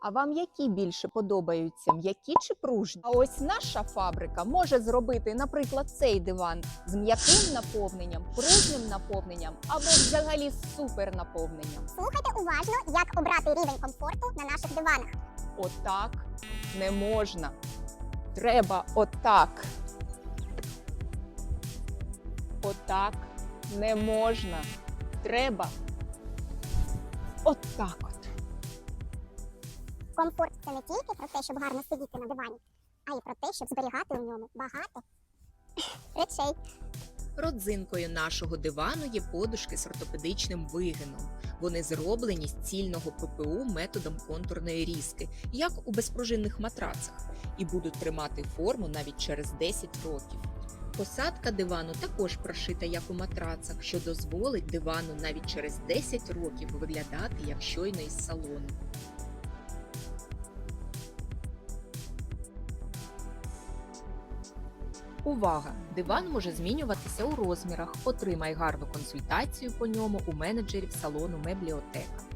А вам які більше подобаються, м'які чи пружні? А ось наша фабрика може зробити, наприклад, цей диван з м'яким наповненням, пружним наповненням або взагалі з супер наповненням. Слухайте уважно, як обрати рівень комфорту на наших диванах. Отак не можна. Треба отак. Отак не можна. Треба отак от. Комфорт це не тільки про те, щоб гарно сидіти на дивані, а й про те, щоб зберігати у ньому багато речей. Родзинкою нашого дивану є подушки з ортопедичним вигином. Вони зроблені з цільного ППУ методом контурної різки, як у безпружинних матрацах, і будуть тримати форму навіть через 10 років. Посадка дивану також прошита як у матрацах, що дозволить дивану навіть через 10 років виглядати як щойно із салону. Увага! Диван може змінюватися у розмірах. Отримай гарну консультацію по ньому у менеджерів салону Мебліотека.